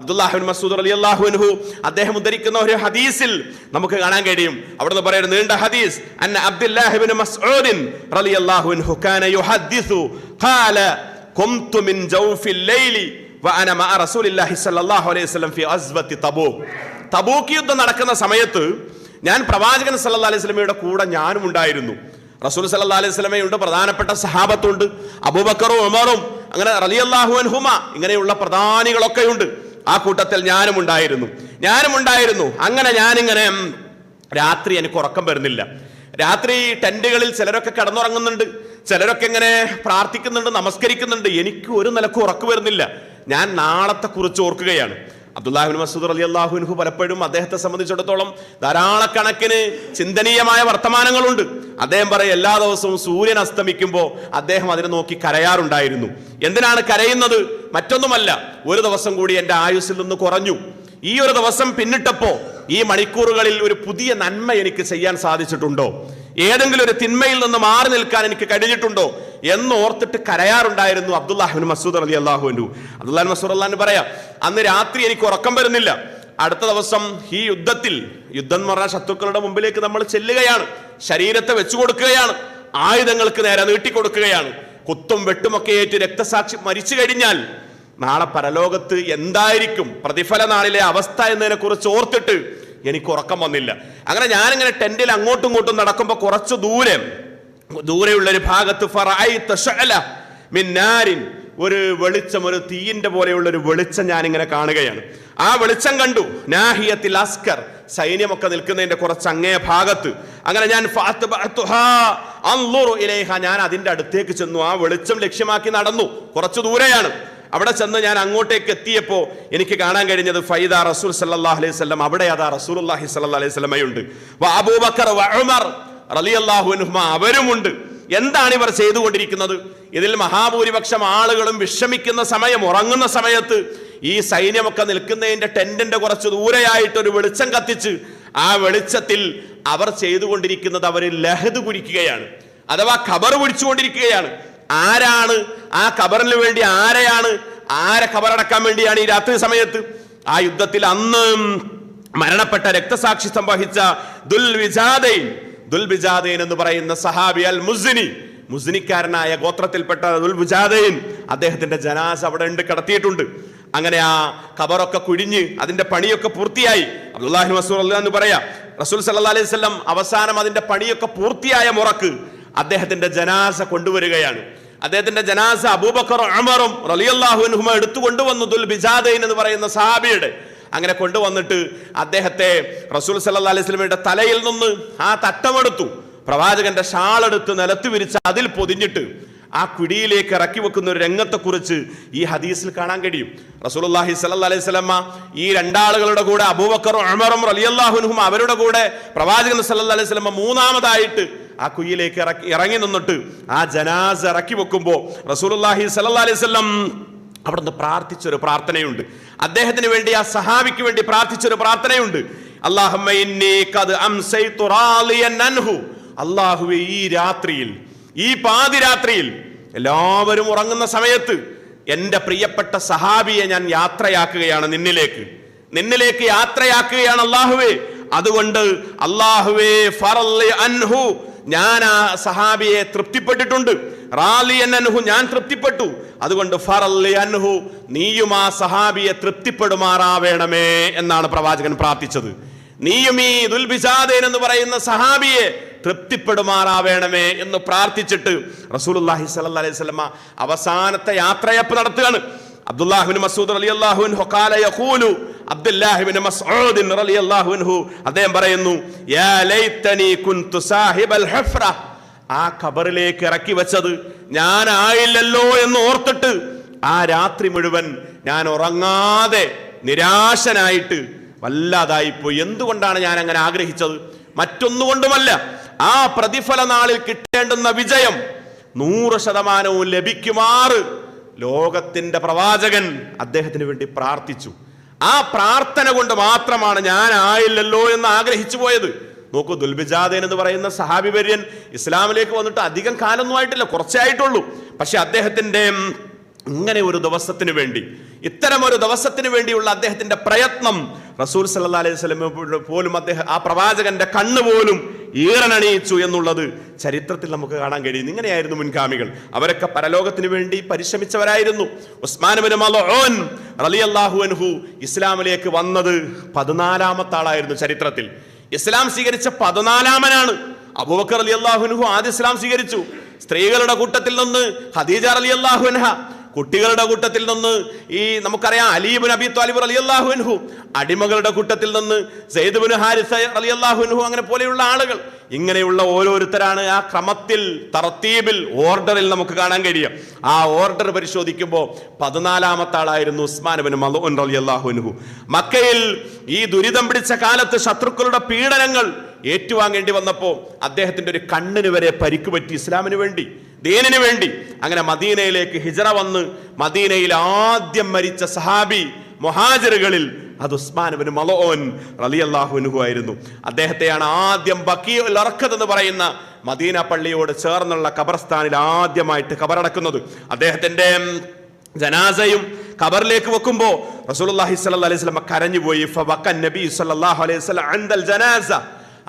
അബ്ദുല്ലാഹിബിൻ മസൂദ് അലി അള്ളാഹുഹു അദ്ദേഹം ഉദ്ധരിക്കുന്ന ഒരു ഹദീസിൽ നമുക്ക് കാണാൻ കഴിയും. അവിടുന്ന് പറയുന്നത് നീണ്ട ഹദീസ് അന്ന അബ്ദുല്ലാഹിബിൻ മസ്ഊദിൻ റളിയല്ലാഹു അൻഹു കാന യുഹദ്ദിസു ഖാല കുംതു മിൻ ജൗഫിൽ ലൈലി വഅന മഅ റസൂലില്ലാഹി സ്വല്ലല്ലാഹു അലൈഹി വസല്ലം ഫി അസ്വത്തി തബൂക്ക്. തബൂക്ക് യുദ്ധം നടക്കുന്ന സമയത്ത് ഞാൻ പ്രവാചകൻ സല്ലല്ലാഹു അലൈഹി വസല്ലമയുടെ കൂടെ ഞാനും ഉണ്ടായിരുന്നു. റസൂൽ സല്ലല്ലാഹു അലൈഹി വസല്ലമയുണ്ട് പ്രധാനപ്പെട്ട സഹാബത്തുണ്ട്. അബൂബക്കറും ഉമറും അങ്ങനെ റളിയല്ലാഹു അൻഹുമ ഇങ്ങനെയുള്ള പ്രധാനികളൊക്കെയുണ്ട്. ഉണ്ട് ആ കൂട്ടത്തിൽ ഞാനും ഉണ്ടായിരുന്നു. ഞാനും ഉണ്ടായിരുന്നു. അങ്ങനെ ഞാനിങ്ങനെ രാത്രി എനിക്ക് ഉറക്കം വരുന്നില്ല. രാത്രി ടെന്റുകളിൽ ചിലരൊക്കെ കിടന്നുറങ്ങുന്നുണ്ട്. ചിലരൊക്കെ ഇങ്ങനെ പ്രാർത്ഥിക്കുന്നുണ്ട് നമസ്കരിക്കുന്നുണ്ട്. എനിക്ക് ഒരു നിലയ്ക്ക് ഉറക്കു വരുന്നില്ല. ഞാൻ നാളത്തെ കുറിച്ച് ഓർക്കുകയാണ്. അബ്ദുല്ലാഹിബിൻ മസൂദ് അലി അള്ളാഹുൻഹു പലപ്പോഴും അദ്ദേഹത്തെ സംബന്ധിച്ചിടത്തോളം ധാരാളക്കണക്കിന് ചിന്തനീയമായ വർത്തമാനങ്ങളുണ്ട്. അദ്ദേഹം പറയും എല്ലാ ദിവസവും സൂര്യൻ അസ്തമിക്കുമ്പോൾ അദ്ദേഹം അതിനെ നോക്കി കരയാറുണ്ടായിരുന്നു. എന്തിനാണ് കരയുന്നത്? മറ്റൊന്നുമല്ല ഒരു ദിവസം കൂടി എന്റെ ആയുസ്സിൽ നിന്ന് കുറഞ്ഞു. ഈ ഒരു ദിവസം പിന്നിട്ടപ്പോൾ ഈ മണിക്കൂറുകളിൽ ഒരു പുതിയ നന്മ എനിക്ക് ചെയ്യാൻ സാധിച്ചിട്ടുണ്ടോ? ഏതെങ്കിലും ഒരു തിന്മയിൽ നിന്ന് മാറി നിൽക്കാൻ എനിക്ക് കഴിഞ്ഞിട്ടുണ്ടോ എന്ന് ഓർത്തിട്ട് കരയാറുണ്ടായിരുന്നു അബ്ദുല്ലാഹിബിൻ മസൂദ് അലി അള്ളാഹുവിനു അബ്ദുല്ലാഹിൻ മസൂദ് അള്ളഹാൻ പറയാം അന്ന് രാത്രി എനിക്ക് ഉറക്കം വരുന്നില്ല. അടുത്ത ദിവസം ഈ യുദ്ധത്തിൽ യുദ്ധം എന്ന് പറഞ്ഞാൽ ശത്രുക്കളുടെ മുമ്പിലേക്ക് നമ്മൾ ചെല്ലുകയാണ്. ശരീരത്തെ വെച്ചു കൊടുക്കുകയാണ്. ആയുധങ്ങൾക്ക് നേരെ നീട്ടിക്കൊടുക്കുകയാണ് കുത്തും വെട്ടുമൊക്കെ ഏറ്റ് രക്തസാക്ഷി മരിച്ചു കഴിഞ്ഞാൽ നാളെ പരലോകത്ത് എന്തായിരിക്കും? പ്രതിഫല നാളിലെ അവസ്ഥ എന്നതിനെ കുറിച്ച് ഓർത്തിട്ട് എനിക്ക് ഉറക്കം വന്നില്ല. അങ്ങനെ ഞാനിങ്ങനെ ടെന്റിൽ അങ്ങോട്ടും ഇങ്ങോട്ടും നടക്കുമ്പോൾ കുറച്ച് ദൂരെ ദൂരെയുള്ള ഒരു ഭാഗത്ത് മിന്നാരിൻ ഒരു വെളിച്ചം ഒരു തീയിന്റെ പോലെയുള്ള ഒരു വെളിച്ചം ഞാനിങ്ങനെ കാണുകയാണ്. ആ വെളിച്ചം കണ്ടു. നാഹിയത്തിൽ അസ്കർ സൈന്യമൊക്കെ നിൽക്കുന്നതിന്റെ കുറച്ച് അങ്ങേ ഭാഗത്ത്. അങ്ങനെ ഞാൻ ഞാൻ അതിന്റെ അടുത്തേക്ക് ചെന്നു. ആ വെളിച്ചം ലക്ഷ്യമാക്കി നടന്നു. കുറച്ച് ദൂരെയാണ്. അവിടെ ചെന്ന് ഞാൻ അങ്ങോട്ടേക്ക് എത്തിയപ്പോൾ എനിക്ക് കാണാൻ കഴിഞ്ഞത് ഫൈദ റസൂൽ സല്ലല്ലാഹു അലൈഹി സ്വലം അവിടെ അതാ റസൂലുള്ളാഹി സ്വല്ലല്ലാഹു അലൈഹി സ്വലമയുണ്ട് അബൂബക്കർ അവരുമുണ്ട്. എന്താണ് ഇവർ ചെയ്തുകൊണ്ടിരിക്കുന്നത്? ഇതിൽ മഹാഭൂരിപക്ഷം ആളുകളും വിഷമിക്കുന്ന സമയം ഉറങ്ങുന്ന സമയത്ത് ഈ സൈന്യമൊക്കെ നിൽക്കുന്നതിന്റെ ടെന്റിന്റെ കുറച്ച് ദൂരെയായിട്ട് ഒരു വെളിച്ചം കത്തിച്ച് ആ വെളിച്ചത്തിൽ അവർ ചെയ്തുകൊണ്ടിരിക്കുന്നത് അവർ ലഹദ് കുരിക്കുകയാണ് അഥവാ ഖബർ കുടിച്ചുകൊണ്ടിരിക്കുകയാണ്. ആരാണ്? ആ ഖബറിന് വേണ്ടി ആരെയാണ്? ആരെ ഖബറടക്കാൻ വേണ്ടിയാണ് ഈ രാത്രി സമയത്ത്? ആ യുദ്ധത്തിൽ അന്ന് മരണപ്പെട്ട രക്തസാക്ഷി സംവഹിച്ച ദുൽവിജാദൈൻ. ദുൽബിജാദൈൻ എന്ന് പറയുന്ന സഹാബി അൽ മുസ്നി. മുസ്നിക്കാരനായ ഗോത്രത്തിൽപ്പെട്ട ദുൽബിജാദൈൻ അദ്ദേഹത്തിന്റെ ജനാസ അവിടെ ഉണ്ട് കടത്തിയിട്ടുണ്ട്. അങ്ങനെ ആ ഖബറൊക്കെ കുഴിഞ്ഞ് അതിന്റെ പണിയൊക്കെ പൂർത്തിയായി. അബ്ദുല്ലാഹി മസൂർ അല്ല എന്ന് പറയാ റസൂൽ സല്ലാ അലൈഹി വസല്ലം അവസാനം അതിന്റെ പണിയൊക്കെ പൂർത്തിയായ മുറക്ക് അദ്ദേഹത്തിന്റെ ജനാസ കൊണ്ടുവരികയാണ്. അദ്ദേഹത്തിന്റെ ജനാസ അബൂബക്കർ അമറും റലിയല്ലാഹുൻഹുമ എടുത്തു കൊണ്ടുവന്നു ദുൽ ബിജാദൈൻ എന്ന് പറയുന്ന സഹാബിയുടെ. അങ്ങനെ കൊണ്ടുവന്നിട്ട് അദ്ദേഹത്തെ റസൂൽ സല്ലാ അലൈഹി വസല്ലമയുടെ തലയിൽ നിന്ന് ആ തട്ടമെടുത്തു. പ്രവാചകന്റെ ഷാളെടുത്ത് നിലത്ത് വിരിച്ച് അതിൽ പൊതിഞ്ഞിട്ട് ആ കുടിയിലേക്ക് ഇറക്കി വെക്കുന്ന ഒരു രംഗത്തെക്കുറിച്ച് ഈ ഹദീസിൽ കാണാൻ കഴിയും. റസൂലുള്ളാഹി സ്വല്ലല്ലാഹി അലൈഹി വസല്ലമ ഈ രണ്ടാളുകളുടെ കൂടെ അബൂബക്കറും അമറും റലിയല്ലാഹുനുഹും അവരുടെ കൂടെ പ്രവാചകൻ സല്ലല്ലാഹി അലൈഹി വസല്ലമ മൂന്നാമതായിട്ട് ആ കുയ്യിലേക്ക് ഇറക്കി ഇറങ്ങി നിന്നിട്ട് ആ ജനാസ് ഇറക്കി വെക്കുമ്പോൾ റസൂലുള്ളാഹി സ്വല്ലല്ലാഹി അലൈഹി വസല്ലം അവിടുന്ന് പ്രാർത്ഥിച്ചൊരു പ്രാർത്ഥനയുണ്ട്. അദ്ദേഹത്തിന് വേണ്ടി ആ സഹാബിക്ക് വേണ്ടി പ്രാർത്ഥിച്ചൊരു പ്രാർത്ഥനയുണ്ട്. അള്ളാഹുവെ ഈ രാത്രിയിൽ ഈ പാതിരാത്രിയിൽ എല്ലാവരും ഉറങ്ങുന്ന സമയത്ത് എന്റെ പ്രിയപ്പെട്ട സഹാബിയെ ഞാൻ യാത്രയാക്കുകയാണ് നിന്നിലേക്ക്. നിന്നിലേക്ക് യാത്രയാക്കുകയാണ് അള്ളാഹുവേ അതുകൊണ്ട് അള്ളാഹുവേ അൻഹു ഞാൻ ആ സഹാബിയെ തൃപ്തിപ്പെട്ടിട്ടുണ്ട്. റാലി അൻഹു ഞാൻ തൃപ്തിപ്പെട്ടു. അതുകൊണ്ട് ഫറല്ലി അൻഹു നീയും ആ സഹാബിയെ തൃപ്തിപ്പെടുമാറാവേണമേ എന്നാണ് പ്രവാചകൻ പ്രാർത്ഥിച്ചത്. നീയും ഈ ദുൽബിസാദേൻ എന്ന് പറയുന്ന സഹാബിയെ തൃപ്തിപ്പെടുമാറാവേണമേ എന്ന് പ്രാർത്ഥിച്ചിട്ട് റസൂലുള്ളാഹി സ്വല്ലല്ലാഹി അലൈഹി സ്വലമ അവസാനത്തെ യാത്രയപ്പ് നടത്തുകയാണ്. അബ്ദുല്ലാഹിബിൻ മസൂദ് റളിയല്ലാഹു അൻഹു ഖാല യഖൂലു അബ്ദുല്ലാഹിബിൻ മസ്ഊദിൻ റളിയല്ലാഹു അൻഹു അദ്ദേഹം പറയുന്നു യാ ലൈതനി കുൻതു സാഹിബൽ ഹഫ്റ. ആ ഖബറിലേക്ക് ഇറക്കി വെച്ചത് ഞാൻ ആയില്ലല്ലോ എന്ന് ഓർത്തിട്ട് ആ രാത്രി മുഴുവൻ ഞാൻ ഉറങ്ങാതെ നിരാശനായിട്ട് വല്ലാതായിപ്പോയി. എന്തുകൊണ്ടാണ് ഞാൻ അങ്ങനെ ആഗ്രഹിച്ചത്? മറ്റൊന്നുകൊണ്ടുമല്ല ആ പ്രതിഫല നാളിൽ കിട്ടേണ്ടുന്ന വിജയം നൂറ് ശതമാനവും ലഭിക്കുമാറ്. ലോകത്തിന്റെ പ്രവാചകൻ അദ്ദേഹത്തിന് വേണ്ടി പ്രാർത്ഥിച്ചു. ആ പ്രാർത്ഥന കൊണ്ട് മാത്രമാണ് ഞാൻ ആയില്ലല്ലോ എന്ന് ആഗ്രഹിച്ചു പോയത്. നോക്കൂ ദുൽബിജാദേൻ എന്ന് പറയുന്ന സഹാബി വര്യൻ ഇസ്ലാമിലേക്ക് വന്നിട്ട് അധികം കാലൊന്നും ആയിട്ടില്ല കുറച്ചേ ആയിട്ടുള്ളൂ. പക്ഷെ അദ്ദേഹത്തിന്റെ ഇങ്ങനെ ഒരു ദിവസത്തിന് വേണ്ടി ഇത്തരം ഒരു ദിവസത്തിന് വേണ്ടിയുള്ള അദ്ദേഹത്തിന്റെ പ്രയത്നം റസൂൽ സല്ലാ അലൈഹി സ്വലം പോലും അദ്ദേഹം ആ പ്രവാചകന്റെ കണ്ണ് പോലും ഈറനണിയിച്ചു എന്നുള്ളത് ചരിത്രത്തിൽ നമുക്ക് കാണാൻ കഴിയും ഇങ്ങനെയായിരുന്നു മുൻഗാമികൾ. അവരൊക്കെ പരലോകത്തിന് വേണ്ടി പരിശ്രമിച്ചവരായിരുന്നു. ഉസ്മാൻ അൻഹു ഇസ്ലാമിലേക്ക് വന്നത് പതിനാലാമത്തെ ആളായിരുന്നു ചരിത്രത്തിൽ. ഇസ്ലാം സ്വീകരിച്ച പതിനാലാമനാണ്. അബൂബക്കർ അലി അള്ളാഹുനുഹു ആദ്യ ഇസ്ലാം സ്വീകരിച്ചു. സ്ത്രീകളുടെ കൂട്ടത്തിൽ നിന്ന് ഖദീജ അലി അള്ളാഹുൻഹ കുട്ടികളുടെ കൂട്ടത്തിൽ നിന്ന് ഈ നമുക്കറിയാം Ali ibn Abi Talib Ali അള്ളാഹുൻഹു അടിമകളുടെ കൂട്ടത്തിൽ നിന്ന് സെയ്ദുബിൻ ഹാരിസ അലി അള്ളാഹുൻഹു അങ്ങനെ പോലെയുള്ള ആളുകൾ. ഇങ്ങനെയുള്ള ഓരോരുത്തരാണ് ആ ക്രമത്തിൽ തറത്തീബിൽ ഓർഡറിൽ നമുക്ക് കാണാൻ കഴിയും ആ ഓർഡർ പരിശോധിക്കുമ്പോൾ പതിനാലാമത്തെ ആളായിരുന്നു ഉസ്മാൻ മലോൻ മലൂൻ അലി അള്ളാഹുൻഹു മക്കയിൽ ഈ ദുരിതം പിടിച്ച കാലത്ത് ശത്രുക്കളുടെ പീഡനങ്ങൾ ഏറ്റുവാങ്ങേണ്ടി വന്നപ്പോൾ അദ്ദേഹത്തിന്റെ ഒരു കണ്ണിന് വരെ പരിക്കുപറ്റി ഇസ്ലാമിന് വേണ്ടി. ദീനിന് വേണ്ടി. അങ്ങനെ മദീനയിലേക്ക് ഹിജറ വന്ന് മദീനയിൽ ആദ്യം മരിച്ച സഹാബി മൊഹാജറുകളിൽ അത് ഉസ്മാൻ മലോൻ റലിയല്ലാഹുനുഹു ആയിരുന്നു. അദ്ദേഹത്തെയാണ് ആദ്യം ബക്കിയുൽ എന്ന് പറയുന്ന മദീന പള്ളിയോട് ചേർന്നുള്ള ഖബർസ്ഥാനിൽ ആദ്യമായിട്ട് ഖബറടക്കുന്നത്. അദ്ദേഹത്തിന്റെ ജനാസയും ഖബറിലേക്ക് വെക്കുമ്പോ റസൂലുള്ളാഹി സ്വല്ലല്ലാഹി അലൈഹി വസല്ലം കരഞ്ഞുപോയി. ഫബക്കൻ നബി സ്വല്ലല്ലാഹു അലൈഹി അൻദൽ ജനാസ.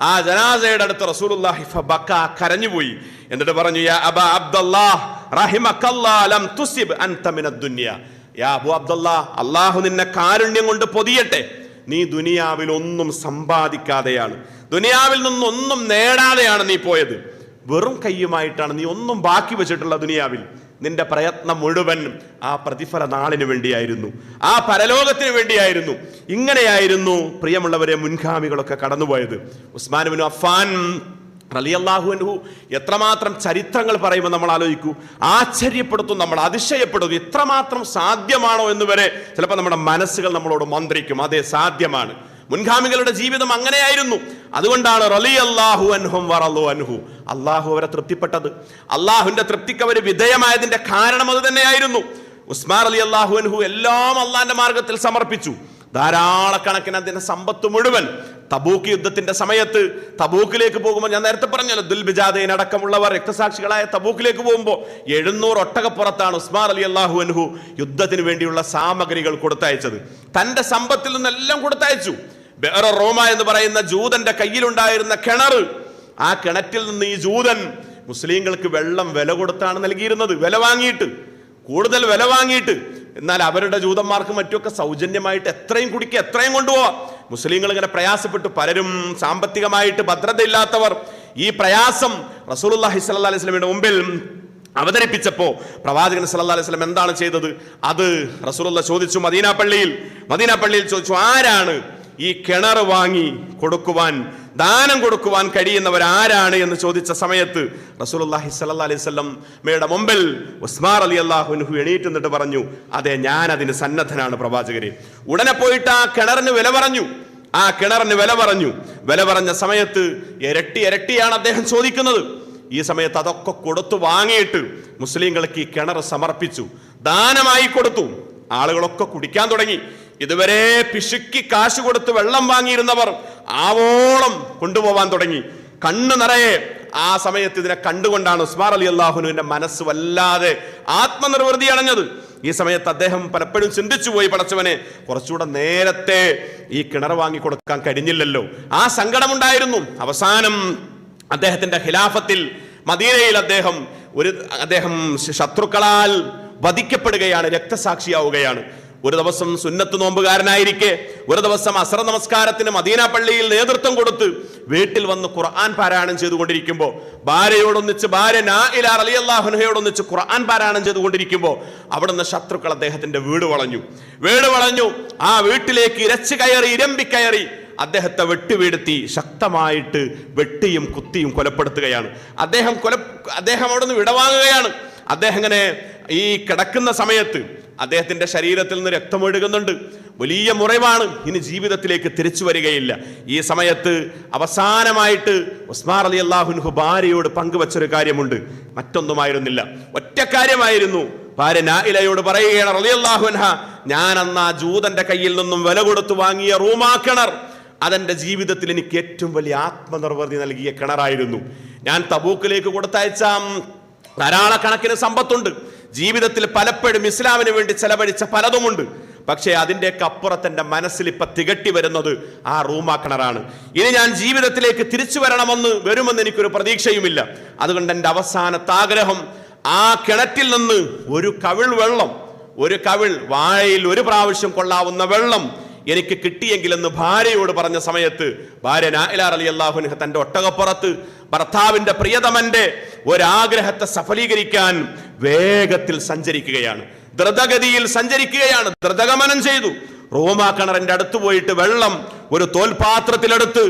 ആ ജനാസയുടെ അടുത്ത് റസൂലുള്ളാഹി ഫബക്ക കരഞ്ഞുപോയി. എന്നിട്ട് പറഞ്ഞു യാ അബ അബ്ദുല്ലാഹ് റഹിമക്കല്ലാ ലം തുസിബ് അൻത മിനദ് ദുനിയ. യാ അബു അബ്ദുല്ലാഹ് അല്ലാഹു നിന്നെ കാരുണ്യം കൊണ്ട് പൊതിയട്ടെ. നീ ദുനിയാവിൽ ഒന്നും സമ്പാദിക്കാതെയാണ്. ദുനിയാവിൽ നിന്നൊന്നും നേടാതെയാണ് നീ പോയത്. വെറും കയ്യുമായിട്ടാണ് നീ ഒന്നും ബാക്കി വെച്ചിട്ടുള്ള ദുനിയാവിൽ. നിന്റെ പ്രയത്നം മുഴുവൻ ആ പ്രതിഫല നാളിന് വേണ്ടിയായിരുന്നു. ആ പരലോകത്തിന് വേണ്ടിയായിരുന്നു. ഇങ്ങനെയായിരുന്നു പ്രിയമുള്ളവരെ മുൻഗാമികളൊക്കെ കടന്നുപോയത്. ഉസ്മാനുബിൻ അഫാൻ റലിയല്ലാഹുവിൻഹു എത്രമാത്രം ചരിത്രങ്ങൾ പറയുമ്പോൾ നമ്മൾ ആലോചിക്കൂ. ആശ്ചര്യപ്പെടുത്തും നമ്മൾ അതിശയപ്പെടുന്നു ഇത്രമാത്രം സാധ്യമാണോ എന്ന് വരെ ചിലപ്പോൾ നമ്മുടെ മനസ്സുകൾ നമ്മളോട് മന്ത്രിക്കും. അതെ സാധ്യമാണ്. മുൻഗാമികളുടെ ജീവിതം അങ്ങനെയായിരുന്നു. അതുകൊണ്ടാണ് റലി അള്ളാഹു അൻഹും വറലു അൻഹു. അള്ളാഹു അവരെ തൃപ്തിപ്പെട്ടത്. അള്ളാഹുവിന്റെ തൃപ്തിക്ക് അവർ വിധേയമായതിന്റെ കാരണം അത് തന്നെയായിരുന്നു. ഉസ്മാൻ അലി അള്ളാഹു അൻഹു എല്ലാം അള്ളാന്റെ മാർഗത്തിൽ സമർപ്പിച്ചു. ധാരാളക്കണക്കിന് അതിന്റെ സമ്പത്ത് മുഴുവൻ തബൂക്ക് യുദ്ധത്തിന്റെ സമയത്ത് തബൂക്കിലേക്ക് പോകുമ്പോൾ ഞാൻ നേരത്തെ പറഞ്ഞല്ലോ ദുൽബിജാദൈൻ അടക്കമുള്ളവർ രക്തസാക്ഷികളായ തബൂക്കിലേക്ക് പോകുമ്പോൾ എഴുന്നൂറ് ഒട്ടകപ്പുറത്താണ് ഉസ്മാൻ അലി അള്ളാഹു അൻഹു യുദ്ധത്തിന് വേണ്ടിയുള്ള സാമഗ്രികൾ കൊടുത്തയച്ചത്. തന്റെ സമ്പത്തിൽ നിന്നെല്ലാം കൊടുത്തയച്ചു. ബെറ റോമ എന്ന് പറയുന്ന ജൂതന്റെ കയ്യിലുണ്ടായിരുന്ന കിണർ. ആ കിണറ്റിൽ നിന്ന് ഈ ജൂതൻ മുസ്ലിങ്ങൾക്ക് വെള്ളം വില കൊടുത്താണ് നൽകിയിരുന്നത്. വില വാങ്ങിയിട്ട് കൂടുതൽ വില വാങ്ങിയിട്ട്. എന്നാൽ അവരുടെ ജൂതന്മാർക്ക് മറ്റുമൊക്കെ സൗജന്യമായിട്ട് എത്രയും കുടിക്കുക എത്രയും കൊണ്ടുപോവാം. മുസ്ലിങ്ങൾ ഇങ്ങനെ പ്രയാസപ്പെട്ടു. പലരും സാമ്പത്തികമായിട്ട് ഭദ്രതയില്ലാത്തവർ. ഈ പ്രയാസം റസൂലുള്ളാഹി സ്വല്ലല്ലാഹി അലൈഹി വസല്ലമയുടെ മുമ്പിൽ അവതരിപ്പിച്ചപ്പോ പ്രവാചകൻ സല്ലല്ലാഹു അലൈഹി വസല്ലം എന്താണ് ചെയ്തത്? അത് റസൂലുള്ള ചോദിച്ചു മദീന പള്ളിയിൽ. മദീന പള്ളിയിൽ ചോദിച്ചു ആരാണ് ഈ കിണർ വാങ്ങി കൊടുക്കുവാൻ ദാനം കൊടുക്കുവാൻ കഴിയുന്നവർ ആരാണ് എന്ന് ചോദിച്ച സമയത്ത് റസൂലുള്ളാഹി സ്വല്ലല്ലാഹി അലൈഹി വസല്ലം മേയുടെ മുമ്പിൽ ഉസ്മാർ അലി അൻഹു എണീറ്റ് നിന്നിട്ട് പറഞ്ഞു അതെ ഞാൻ അതിന് സന്നദ്ധനാണ് പ്രവാചകരെ. ഉടനെ പോയിട്ട് ആ കിണറിന് വില പറഞ്ഞു. ആ കിണറിന് വില പറഞ്ഞു. വില പറഞ്ഞ സമയത്ത് ഇരട്ടി ഇരട്ടിയാണ് അദ്ദേഹം ചോദിക്കുന്നത്. ഈ സമയത്ത് അതൊക്കെ കൊടുത്തു വാങ്ങിയിട്ട് മുസ്ലിങ്ങൾക്ക് ഈ കിണർ സമർപ്പിച്ചു. ദാനമായി കൊടുത്തു. ആളുകളൊക്കെ കുടിക്കാൻ തുടങ്ങി. ഇതുവരെ പിശുക്കി കാശ് കൊടുത്ത് വെള്ളം വാങ്ങിയിരുന്നവർ ആവോളം കൊണ്ടുപോവാൻ തുടങ്ങി. കണ്ണു നിറയെ ആ സമയത്ത് ഇതിനെ കണ്ടുകൊണ്ടാണ് ഉസ്മാർ അലി അള്ളാഹുനുവിന്റെ മനസ്സ് വല്ലാതെ ആത്മനിർവൃതി അണഞ്ഞത് ഈ സമയത്ത് അദ്ദേഹം പലപ്പോഴും ചിന്തിച്ചു പോയി പടച്ചവനെ കുറച്ചുകൂടെ നേരത്തെ ഈ കിണർ വാങ്ങി കൊടുക്കാൻ കഴിഞ്ഞില്ലല്ലോ. ആ സങ്കടമുണ്ടായിരുന്നു. അവസാനം അദ്ദേഹത്തിന്റെ ഖിലാഫത്തിൽ മദീനയിൽ അദ്ദേഹം ഒരു അദ്ദേഹം ശത്രുക്കളാൽ വധിക്കപ്പെടുകയാണ് രക്തസാക്ഷിയാവുകയാണ്. ഒരു ദിവസം സുന്നത്ത് നോമ്പുകാരനായിരിക്കെ ഒരു ദിവസം അസറ നമസ്കാരത്തിന് മദീന പള്ളിയിൽ നേതൃത്വം കൊടുത്ത് വീട്ടിൽ വന്ന് ഖുർആൻ പാരായണം ചെയ്തുകൊണ്ടിരിക്കുമ്പോൾ ഭാര്യയോടൊന്നിച്ച് ഭാര്യ നായിലാർ അലി അള്ളാഹുനയോടൊന്നിച്ച് ഖുർആൻ പാരായണം ചെയ്തുകൊണ്ടിരിക്കുമ്പോൾ അവിടുന്ന് ശത്രുക്കൾ അദ്ദേഹത്തിന്റെ വീട് വളഞ്ഞു. വീട് വളഞ്ഞു. ആ വീട്ടിലേക്ക് ഇരച്ചു കയറി ഇരമ്പി കയറി അദ്ദേഹത്തെ വെട്ടുവീഴ്ത്തി ശക്തമായിട്ട് വെട്ടിയും കുത്തിയും കൊലപ്പെടുത്തുകയാണ്. അദ്ദേഹം കൊല അദ്ദേഹം അവിടെ നിന്ന് വിടവാങ്ങുകയാണ്. അദ്ദേഹം ഇങ്ങനെ ഈ കിടക്കുന്ന സമയത്ത് അദ്ദേഹത്തിന്റെ ശരീരത്തിൽ നിന്ന് രക്തമൊഴുകുന്നുണ്ട് വലിയ മുറിവാണ്. ഇനി ജീവിതത്തിലേക്ക് തിരിച്ചു വരികയില്ല. ഈ സമയത്ത് അവസാനമായിട്ട് ഉസ്മാർ അലി അള്ളാഹുൻഹു ഭാര്യയോട് പങ്കുവച്ചൊരു കാര്യമുണ്ട്. മറ്റൊന്നുമായിരുന്നില്ല. ഒറ്റ കാര്യമായിരുന്നു. ഭാര്യ നായിലയോട് പറയുകയാണ് റളിയല്ലാഹുൻഹ ഞാൻ അന്ന് ആ ജൂതന്റെ കയ്യിൽ നിന്നും വില കൊടുത്തു വാങ്ങിയ റൂമാ കിണർ. അതെന്റെ ജീവിതത്തിൽ എനിക്ക് ഏറ്റവും വലിയ ആത്മനിർവൃതി നൽകിയ കിണറായിരുന്നു. ഞാൻ തബൂക്കിലേക്ക് കൊടുത്തയച്ച ധാരാളക്കണക്കിന് സമ്പത്തുണ്ട്. ജീവിതത്തിൽ പലപ്പോഴും ഇസ്ലാമിന് വേണ്ടി ചെലവഴിച്ച പലതുമുണ്ട്. പക്ഷേ അതിന്റെയൊക്കെ അപ്പുറത്ത് എന്റെ മനസ്സിൽ ഇപ്പൊ തികട്ടി വരുന്നത് ആ റൂമാക്കണറാണ് ഇനി ഞാൻ ജീവിതത്തിലേക്ക് തിരിച്ചു വരണമെന്ന് വരുമെന്ന് എനിക്കൊരു പ്രതീക്ഷയുമില്ല. അതുകൊണ്ട് എന്റെ അവസാനത്തെ ആഗ്രഹം ആ കിണറ്റിൽ നിന്ന് ഒരു കവിൾ വെള്ളം ഒരു കവിൾ വാഴയിൽ ഒരു പ്രാവശ്യം കൊള്ളാവുന്ന വെള്ളം എനിക്ക് കിട്ടിയെങ്കിലെന്ന് ഭാര്യയോട് പറഞ്ഞ സമയത്ത് ഭാര്യ നായലാർ അലി അള്ളാഹുനഹ തന്റെ ഒട്ടകപ്പുറത്ത് ഭർത്താവിന്റെ പ്രിയതമന്റെ ഒരാഗ്രഹത്തെ സഫലീകരിക്കാൻ വേഗത്തിൽ സഞ്ചരിക്കുകയാണ്. ദ്രുതഗതിയിൽ സഞ്ചരിക്കുകയാണ്. ദ്രുതഗമനം ചെയ്തു. റോമാ കിണറിന്റെ അടുത്ത് പോയിട്ട് വെള്ളം ഒരു തോൽപാത്രത്തിലെടുത്ത്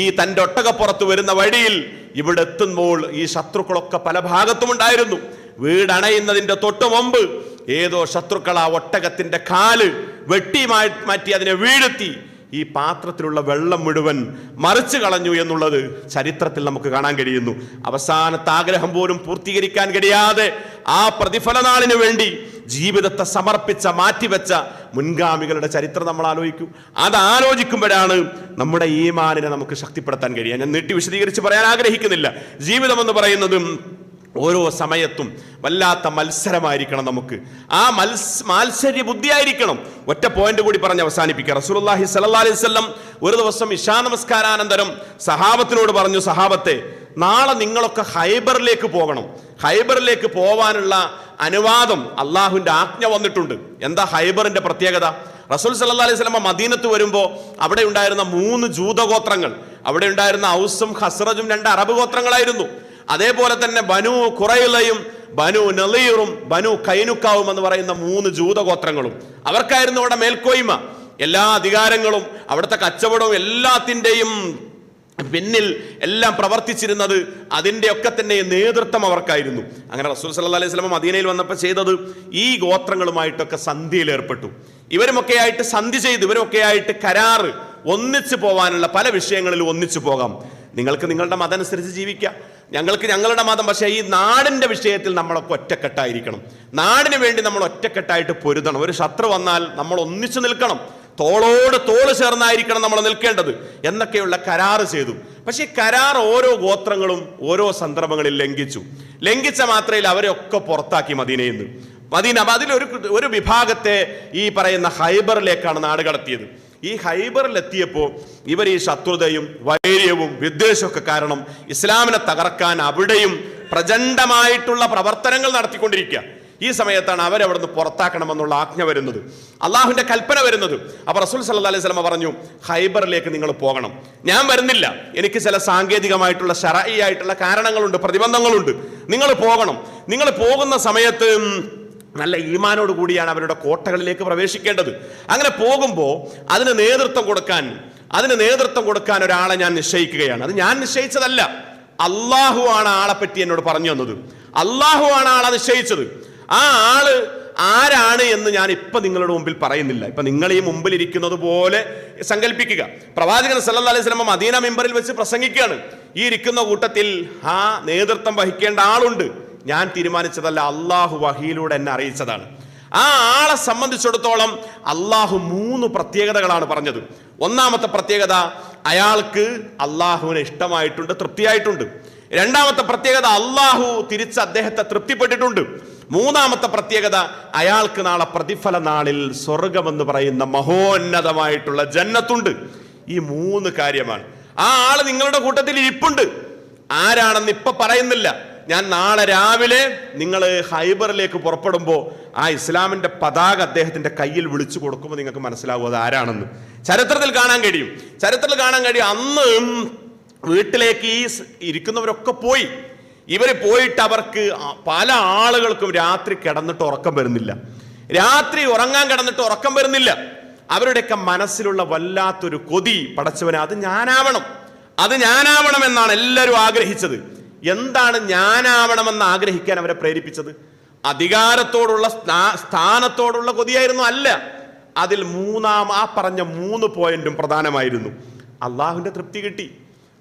ഈ തന്റെ ഒട്ടകപ്പുറത്ത് വരുന്ന വഴിയിൽ ഇവിടെ എത്തുമ്പോൾ ഈ ശത്രുക്കളൊക്കെ പല ഭാഗത്തും ഉണ്ടായിരുന്നു വീടണയുന്നതിന്റെ തൊട്ടു മുമ്പ് ഏതോ ശത്രുക്കൾ ആ ഒട്ടകത്തിന്റെ കാൽ വെട്ടി മാറ്റി അതിനെ വീഴ്ത്തി. ഈ പാത്രത്തിലുള്ള വെള്ളം മുഴുവൻ മറിച്ചു കളഞ്ഞു എന്നുള്ളത് ചരിത്രത്തിൽ നമുക്ക് കാണാൻ കഴിയുന്നു. അവസാനത്തെ ആഗ്രഹം പോലും പൂർത്തീകരിക്കാൻ കഴിയാതെ ആ പ്രതിഫലനാളിന് വേണ്ടി ജീവിതത്തെ സമർപ്പിച്ച മാറ്റിവെച്ച മുൻഗാമികളുടെ ചരിത്രം നമ്മൾ ആലോചിക്കും. അത് ആലോചിക്കുമ്പോഴാണ് നമ്മുടെ ഈമാനിനെ നമുക്ക് ശക്തിപ്പെടുത്താൻ കഴിയുക. ഞാൻ നീട്ടി വിശദീകരിച്ച് പറയാൻ ആഗ്രഹിക്കുന്നില്ല. ജീവിതം എന്ന് പറയുന്നതും ഓരോ സമയത്തും വല്ലാത്ത മത്സരമായിരിക്കണം നമുക്ക്. ആ മത്സ മാത്സര്യ ബുദ്ധിയായിരിക്കണം. ഒറ്റ പോയിന്റ് കൂടി പറഞ്ഞ് അവസാനിപ്പിക്കുക റസൂലുള്ളാഹി സ്വല്ലല്ലാഹി അലൈഹി വസല്ലം ഒരു ദിവസം ഇശാ നമസ്കാരാനന്തരം സഹാബത്തിനോട് പറഞ്ഞു സഹാബത്തെ നാളെ നിങ്ങളൊക്കെ ഹൈബറിലേക്ക് പോകണം. ഹൈബറിലേക്ക് പോവാനുള്ള അനുവാദം അള്ളാഹുവിന്റെ ആജ്ഞ വന്നിട്ടുണ്ട്. എന്താ ഹൈബറിന്റെ പ്രത്യേകത? റസൂൽ സല്ലാ അലൈഹി വസല്ലം മദീനത്ത് വരുമ്പോൾ അവിടെ ഉണ്ടായിരുന്ന മൂന്ന് ജൂതഗോത്രങ്ങൾ. അവിടെ ഉണ്ടായിരുന്ന ഔസും ഹസ്റജും രണ്ട് അറബ് ഗോത്രങ്ങളായിരുന്നു. അതേപോലെ തന്നെ ബനു കുറയിലയും ബനു നെളീറും ബനു കൈനുക്കാവും എന്ന് പറയുന്ന മൂന്ന് ജൂതഗോത്രങ്ങളും. അവർക്കായിരുന്നു അവിടെ മേൽക്കോയ്മ. എല്ലാ അധികാരങ്ങളും അവിടുത്തെ കച്ചവടവും എല്ലാത്തിന്റെയും പിന്നിൽ എല്ലാം പ്രവർത്തിച്ചിരുന്നത് അതിന്റെ ഒക്കെ തന്നെ നേതൃത്വം അവർക്കായിരുന്നു. അങ്ങനെ റസൂൽ സല്ലാ അലൈഹി സ്വലം മദീനയിൽ വന്നപ്പോൾ ചെയ്തത് ഈ ഗോത്രങ്ങളുമായിട്ടൊക്കെ സന്ധിയിൽ ഏർപ്പെട്ടു. ഇവരുമൊക്കെ ആയിട്ട് സന്ധി ചെയ്ത് ഇവരൊക്കെ ആയിട്ട് കരാറ് ഒന്നിച്ചു പോകാനുള്ള പല വിഷയങ്ങളിൽ ഒന്നിച്ചു പോകാം. നിങ്ങൾക്ക് നിങ്ങളുടെ മതം അനുസരിച്ച് ജീവിക്കാം ഞങ്ങൾക്ക് ഞങ്ങളുടെ മതം പക്ഷേ ഈ നാടിന്റെ വിഷയത്തിൽ നമ്മളൊക്കെ ഒറ്റക്കെട്ടായിരിക്കണം. നാടിന് വേണ്ടി നമ്മൾ ഒറ്റക്കെട്ടായിട്ട് പൊരുതണം. ഒരു ശത്രു വന്നാൽ നമ്മൾ ഒന്നിച്ചു നിൽക്കണം. തോളോട് തോൾ ചേർന്നായിരിക്കണം നമ്മൾ നിൽക്കേണ്ടത് എന്നൊക്കെയുള്ള കരാറ് ചെയ്തു. പക്ഷേ കരാർ ഓരോ ഗോത്രങ്ങളും ഓരോ സന്ദർഭങ്ങളിൽ ലംഘിച്ചു. ലംഘിച്ച മാത്രയിൽ ഒക്കെ പുറത്താക്കി മദീനയിൽ നിന്ന്. മദീന അതിലൊരു ഒരു വിഭാഗത്തെ ഈ പറയുന്ന ഹൈബറിലേക്കാണ് നാട് കടത്തിയത് ഈ ഹൈബറിൽ എത്തിയപ്പോൾ ഇവർ ഈ ശത്രുതയും വൈര്യവും വിദ്വേഷമൊക്കെ കാരണം ഇസ്ലാമിനെ തകർക്കാൻ അവിടെയും പ്രചണ്ഡമായിട്ടുള്ള പ്രവർത്തനങ്ങൾ നടത്തിക്കൊണ്ടിരിക്കുക. ഈ സമയത്താണ് അവരവിടുന്ന് പുറത്താക്കണമെന്നുള്ള ആജ്ഞ വരുന്നത്. അള്ളാഹുവിന്റെ കൽപ്പന വരുന്നത്. അപ്പൊ റസൂൽ സല്ലാ അലൈഹി സ്വലമ പറഞ്ഞു ഹൈബറിലേക്ക് നിങ്ങൾ പോകണം. ഞാൻ വരുന്നില്ല. എനിക്ക് ചില സാങ്കേതികമായിട്ടുള്ള ആയിട്ടുള്ള കാരണങ്ങളുണ്ട് പ്രതിബന്ധങ്ങളുണ്ട്. നിങ്ങൾ പോകണം. നിങ്ങൾ പോകുന്ന സമയത്ത് നല്ല ഈമാനോട് കൂടിയാണ് അവരുടെ കോട്ടകളിലേക്ക് പ്രവേശിക്കേണ്ടത്. അങ്ങനെ പോകുമ്പോൾ അതിന് നേതൃത്വം കൊടുക്കാൻ അതിന് നേതൃത്വം കൊടുക്കാൻ ഒരാളെ ഞാൻ നിശ്ചയിക്കുകയാണ്. അത് ഞാൻ നിശ്ചയിച്ചതല്ല. അള്ളാഹു ആണ് ആളെ പറ്റി എന്നോട് പറഞ്ഞു തന്നത് അള്ളാഹു ആണ് ആളെ നിശ്ചയിച്ചത്. ആ ആൾ ആരാണ് എന്ന് ഞാൻ ഇപ്പൊ നിങ്ങളുടെ മുമ്പിൽ പറയുന്നില്ല. ഇപ്പൊ നിങ്ങൾ ഈ മുമ്പിൽ ഇരിക്കുന്നത് പോലെ സങ്കല്പിക്കുക. പ്രവാചകൻ സല്ലാ അലൈഹി വസല്ലം മദീന മെമ്പറിൽ വെച്ച് പ്രസംഗിക്കുകയാണ്. ഈ ഇരിക്കുന്ന കൂട്ടത്തിൽ ആ നേതൃത്വം വഹിക്കേണ്ട ആളുണ്ട്. ഞാൻ തീരുമാനിച്ചതല്ല അള്ളാഹു വഹിയിലൂടെ എന്നെ അറിയിച്ചതാണ്. ആ ആളെ സംബന്ധിച്ചിടത്തോളം അള്ളാഹു മൂന്ന് പ്രത്യേകതകളാണ് പറഞ്ഞത്. ഒന്നാമത്തെ പ്രത്യേകത അയാൾക്ക് അള്ളാഹുവിനെ ഇഷ്ടമായിട്ടുണ്ട് തൃപ്തിയായിട്ടുണ്ട്. രണ്ടാമത്തെ പ്രത്യേകത അള്ളാഹു തിരിച്ച് അദ്ദേഹത്തെ തൃപ്തിപ്പെട്ടിട്ടുണ്ട്. മൂന്നാമത്തെ പ്രത്യേകത അയാൾക്ക് നാളെ പ്രതിഫല നാളിൽ സ്വർഗമെന്ന് പറയുന്ന മഹോന്നതമായിട്ടുള്ള ജന്നത്തുണ്ട്. ഈ മൂന്ന് കാര്യമാണ്. ആ ആൾ നിങ്ങളുടെ കൂട്ടത്തിൽ ഇരിപ്പുണ്ട്. ആരാണെന്ന് ഇപ്പൊ പറയുന്നില്ല. ഞാൻ നാളെ രാവിലെ നിങ്ങൾ ഹൈബറിലേക്ക് പുറപ്പെടുമ്പോൾ ആ ഇസ്ലാമിന്റെ പതാക അദ്ദേഹത്തിന്റെ കയ്യിൽ വിളിച്ചു കൊടുക്കുമ്പോൾ നിങ്ങൾക്ക് മനസ്സിലാവും അത് ആരാണെന്ന്. ചരിത്രത്തിൽ കാണാൻ കഴിയും. ചരിത്രത്തിൽ കാണാൻ കഴിയും. അന്ന് വീട്ടിലേക്ക് ഈ ഇരിക്കുന്നവരൊക്കെ പോയി. ഇവർ പോയിട്ട് അവർക്ക് പല ആളുകൾക്കും രാത്രി കിടന്നിട്ട് ഉറക്കം വരുന്നില്ല. രാത്രി ഉറങ്ങാൻ കിടന്നിട്ട് ഉറക്കം വരുന്നില്ല. അവരുടെയൊക്കെ മനസ്സിലുള്ള വല്ലാത്തൊരു കൊതി പടച്ചവനെ അത് ഞാനാവണം. അത് ഞാനാവണം എന്നാണ് എല്ലാവരും ആഗ്രഹിച്ചത്. എന്താണ് ഞാനാവണമെന്ന് ആഗ്രഹിക്കാൻ അവരെ പ്രേരിപ്പിച്ചത്? അധികാരത്തോടുള്ള സ്ഥാ- സ്ഥാനത്തോടുള്ള കൊതിയായിരുന്നു അല്ല. അതിൽ മൂന്നാം ആ പറഞ്ഞ മൂന്ന് പോയിന്റും പ്രധാനമായിരുന്നു. അള്ളാഹുവിന്റെ തൃപ്തി കിട്ടി.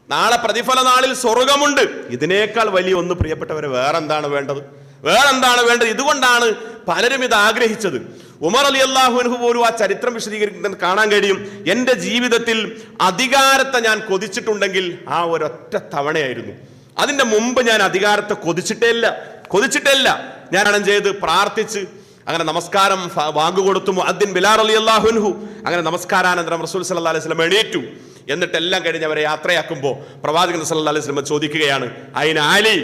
നാളെ പ്രതിഫല നാളിൽ സ്വർഗമുണ്ട്. ഇതിനേക്കാൾ വലിയ ഒന്ന് പ്രിയപ്പെട്ടവരെ വേറെന്താണ് വേണ്ടത്? വേറെന്താണ് വേണ്ടത്? ഇതുകൊണ്ടാണ് പലരും ഇത് ആഗ്രഹിച്ചത്. ഉമർ അലി അള്ളാഹുഹു പോലും ആ ചരിത്രം വിശദീകരിക്കുന്നത് കാണാൻ കഴിയും. എന്റെ ജീവിതത്തിൽ അധികാരത്തെ ഞാൻ കൊതിച്ചിട്ടുണ്ടെങ്കിൽ ആ ഒരൊറ്റ തവണയായിരുന്നു. അതിന്റെ മുമ്പ് ഞാൻ അധികാരത്തെ കൊതിച്ചിട്ടേ ഇല്ല ഞാൻ ഞാനാണ് ചെയ്ത് പ്രാർത്ഥിച്ച് അങ്ങനെ നമസ്കാരം വാങ്ങുകൊടുത്തു അദ്ദിൻ കൊടുത്തു അലി അള്ളാഹുൻഹു അങ്ങനെ നമസ്കാരാനന്തരം റസൂൽ സല്ലല്ലാഹു അലൈഹി വസല്ലം എണീറ്റു. എന്നിട്ട് എല്ലാം കഴിഞ്ഞ് അവരെ യാത്രയാക്കുമ്പോൾ പ്രവാചകൻ സല്ലല്ലാഹു അലൈഹി വസല്ലം ചോദിക്കുകയാണ് അയിന് അലി?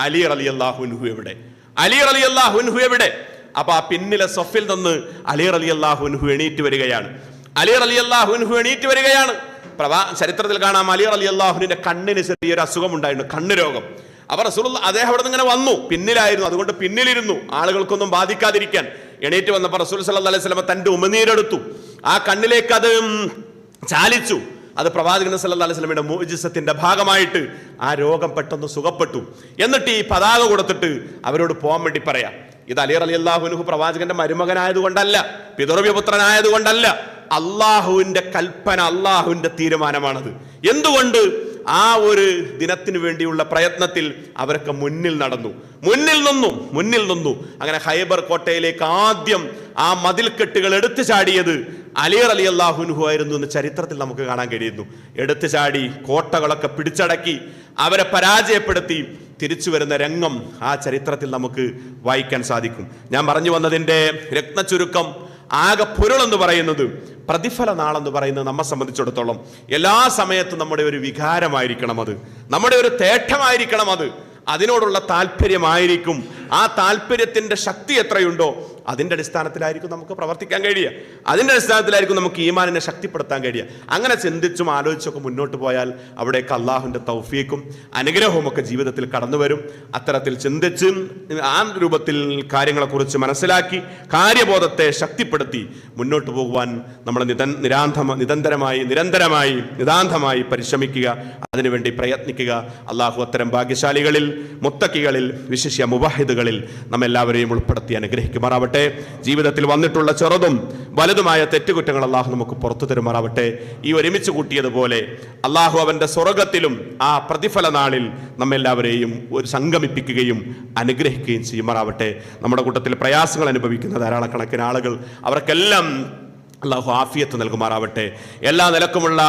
അലി അലി അള്ളാഹുൻഹു എവിടെ? അലി അലി അള്ളാഹുൻഹു എവിടെ? അപ്പൊ ആ പിന്നിലെ സൊഫിൽ നിന്ന് അലി അലി അൻഹു എണീറ്റ് വരികയാണ്. അലി അലി അൻഹു എണീറ്റ് വരികയാണ്. പ്രവാ ചരിത്രത്തിൽ കാണാം അലി അലി അള്ളാഹുവിന്റെ കണ്ണിന് ചെറിയൊരു അസുഖം ഉണ്ടായിരുന്നു കണ്ണ് രോഗം. അപ്പൊ റസൂൽ അദ്ദേഹം അവിടെ നിന്ന് ഇങ്ങനെ വന്നു പിന്നിലായിരുന്നു അതുകൊണ്ട് പിന്നിലിരുന്നു ആളുകൾക്കൊന്നും ബാധിക്കാതിരിക്കാൻ. എണീറ്റ് വന്നപ്പോൾ റസൂൽ സല്ലല്ലാഹു അലൈഹി സ്വലമ തന്റെ ഉമനീരെടുത്തു. ആ കണ്ണിലേക്ക് അത് ചാലിച്ചു. അത് പ്രവാചകൻ സല്ലല്ലാഹു അലൈഹി വസല്ലമയുടെ മോജിസത്തിന്റെ ഭാഗമായിട്ട് ആ രോഗം പെട്ടെന്ന് സുഖപ്പെട്ടു. എന്നിട്ട് ഈ പതാക കൊടുത്തിട്ട് അവരോട് പോകാൻ വേണ്ടി പറയാം. ഇത് അലി അലി അള്ളാഹുനുഹു പ്രവാചകന്റെ മരുമകനായതുകൊണ്ടല്ല പിതൃവ്യപുത്രനായതുകൊണ്ടല്ല അള്ളാഹുവിന്റെ കൽപ്പന അള്ളാഹുവിന്റെ തീരുമാനമാണത്. എന്തുകൊണ്ട്? ആ ഒരു ദിനത്തിന് വേണ്ടിയുള്ള പ്രയത്നത്തിൽ അവരൊക്കെ മുന്നിൽ നടന്നു. മുന്നിൽ നിന്നു മുന്നിൽ നിന്നു. അങ്ങനെ ഹൈബർ കോട്ടയിലേക്ക് ആദ്യം ആ മതിൽക്കെട്ടുകൾ എടുത്തു ചാടിയത് അലിയർ അലി അള്ളാഹുനുഹു ആയിരുന്നു എന്ന് ചരിത്രത്തിൽ നമുക്ക് കാണാൻ കഴിയുന്നു. എടുത്തു ചാടി കോട്ടകളൊക്കെ പിടിച്ചടക്കി അവരെ പരാജയപ്പെടുത്തി തിരിച്ചു വരുന്ന രംഗം ആ ചരിത്രത്തിൽ നമുക്ക് വായിക്കാൻ സാധിക്കും. ഞാൻ പറഞ്ഞു വന്നതിന്റെ രക്തചുരുക്കം ആകെ പൊരുളെന്ന് പറയുന്നത് പ്രതിഫല നാളെന്ന് പറയുന്നത് നമ്മെ സംബന്ധിച്ചിടത്തോളം എല്ലാ സമയത്തും നമ്മുടെ ഒരു വികാരമായിരിക്കണം അത്. നമ്മുടെ ഒരു തേട്ടമായിരിക്കണം അത്. അതിനോടുള്ള താല്പര്യമായിരിക്കും. ആ താല്പര്യത്തിന്റെ ശക്തി എത്രയുണ്ടോ അതിന്റെ അടിസ്ഥാനത്തിലായിരിക്കും നമുക്ക് പ്രവർത്തിക്കാൻ കഴിയുക. അതിന്റെ അടിസ്ഥാനത്തിലായിരിക്കും നമുക്ക് ഈമാനിനെ ശക്തിപ്പെടുത്താൻ കഴിയുക. അങ്ങനെ ചിന്തിച്ചും ആലോചിച്ചൊക്കെ മുന്നോട്ട് പോയാൽ അവിടേക്ക് അള്ളാഹുവിന്റെ തൗഫീക്കും അനുഗ്രഹവും ഒക്കെ ജീവിതത്തിൽ കടന്നു വരും. അത്തരത്തിൽ ചിന്തിച്ച് ആ രൂപത്തിൽ കാര്യങ്ങളെക്കുറിച്ച് മനസ്സിലാക്കി കാര്യബോധത്തെ ശക്തിപ്പെടുത്തി മുന്നോട്ട് പോകുവാൻ നമ്മൾ നിതൻ നിരാന്തമ നിരന്തരമായി നിരന്തരമായി നിതാന്തമായി പരിശ്രമിക്കുക. അതിനുവേണ്ടി പ്രയത്നിക്കുക. അള്ളാഹു അത്തരം ഭാഗ്യശാലികളിൽ മുത്തക്കികളിൽ വിശിഷ്യ മുബാഹിദുകളിൽ നമ്മെല്ലാവരെയും ഉൾപ്പെടുത്തി അനുഗ്രഹിക്കുമാറാവട്ടെ. ജീവിതത്തിൽ വന്നിട്ടുള്ള ചെറുതും വലുതുമായ തെറ്റുകുറ്റങ്ങൾ അള്ളാഹു നമുക്ക് പുറത്തു തരുമാറാവട്ടെ. ഈ ഒരുമിച്ച് കൂട്ടിയതുപോലെ അള്ളാഹു അവന്റെ സ്വർഗത്തിലും ആ പ്രതിഫല നാളിൽ നമ്മെല്ലാവരെയും ഒരു സംഗമിപ്പിക്കുകയും അനുഗ്രഹിക്കുകയും ചെയ്യുമാറാവട്ടെ. നമ്മുടെ കൂട്ടത്തിൽ പ്രയാസങ്ങൾ അനുഭവിക്കുന്ന ധാരാളക്കണക്കിന് ആളുകൾ അവർക്കെല്ലാം അള്ളാഹു ആഫിയത്ത് നൽകുമാറാവട്ടെ. എല്ലാ നിലക്കുമുള്ള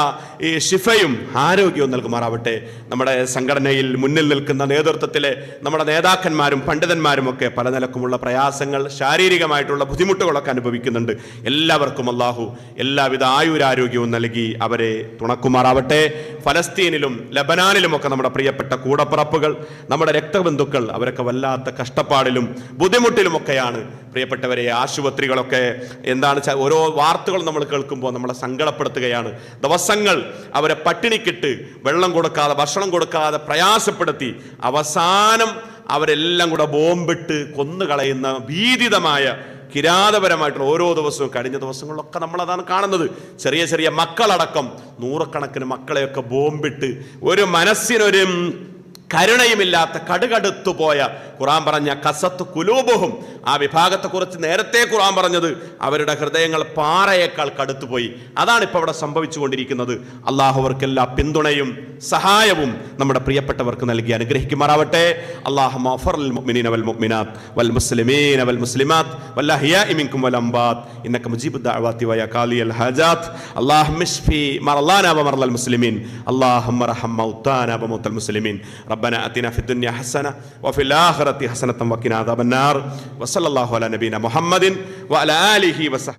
ഈ ഷിഫയും ആരോഗ്യവും നൽകുമാറാവട്ടെ. നമ്മുടെ സംഘടനയിൽ മുന്നിൽ നിൽക്കുന്ന നേതൃത്വത്തിലെ നമ്മുടെ നേതാക്കന്മാരും പണ്ഡിതന്മാരും ഒക്കെ പല നിലക്കുമുള്ള പ്രയാസങ്ങൾ ശാരീരികമായിട്ടുള്ള ബുദ്ധിമുട്ടുകളൊക്കെ അനുഭവിക്കുന്നുണ്ട്. എല്ലാവർക്കും അള്ളാഹു എല്ലാവിധ ആയുരാരോഗ്യവും നൽകി അവരെ തുണക്കുമാറാവട്ടെ. ഫലസ്തീനിലും ലബനാനിലും ഒക്കെ നമ്മുടെ പ്രിയപ്പെട്ട കൂടപ്പിറപ്പുകൾ നമ്മുടെ രക്തബന്ധുക്കൾ അവരൊക്കെ വല്ലാത്ത കഷ്ടപ്പാടിലും ബുദ്ധിമുട്ടിലുമൊക്കെയാണ് പ്രിയപ്പെട്ടവരെ ആശുപത്രികളൊക്കെ എന്താണ് ഓരോ ഓരോ വാർത്തകൾ നമ്മൾ കേൾക്കുമ്പോൾ നമ്മളെ സങ്കടപ്പെടുത്തുകയാണ്. ദിവസങ്ങൾ അവരെ പട്ടിണിക്കിട്ട് വെള്ളം കൊടുക്കാതെ ഭക്ഷണം കൊടുക്കാതെ പ്രയാസപ്പെടുത്തി അവസാനം അവരെല്ലാം കൂടെ ബോംബിട്ട് കൊന്നുകളയുന്ന ഭീതിതമായ കിരാതപരമായിട്ടുള്ള ഓരോ ദിവസവും കഴിഞ്ഞ ദിവസങ്ങളിലൊക്കെ നമ്മളതാണ് കാണുന്നത്. ചെറിയ ചെറിയ മക്കളടക്കം നൂറുകണക്കിന് മക്കളെയൊക്കെ ബോംബിട്ട് ഒരു മനസ്സിനൊരു കരുണയുമില്ലാത്ത കടുകടുത്തു പോയ ഖുറാൻ പറഞ്ഞ കസത്ത് കുലൂബുഹും ആ വിഭാഗത്തെക്കുറിച്ച് നേരത്തെ ഖുറാൻ പറഞ്ഞത് അവരുടെ ഹൃദയങ്ങൾ പാറയേക്കാൾ കടുത്തുപോയി അതാണ് ഇപ്പോൾ അവിടെ സംഭവിച്ചുകൊണ്ടിരിക്കുന്നത് അള്ളാഹു അവർക്കെല്ലാ പിന്തുണയും സഹായവും നമ്മുടെ പ്രിയപ്പെട്ടവർക്ക് നൽകി അനുഗ്രഹിക്കുമാറാവട്ടെ അള്ളാഹു വൽ മുഅ്മിനാത്ത് വൽ മുസ്ലിമീന വൽ മുസ്ലിമാത്ത് والأحياء منكم والأموات إنك مجيب الدعوات ويا قاضي الحاجات اللهم اشفي مرضانا ومرضى المسلمين اللهم ارحم موتانا وموتى المسلمين ربنا أتنا في الدنيا حسنة وفي الآخرة حسنة وقنا عذاب النار وصلى الله على نبينا محمد وعلى آله وصحبه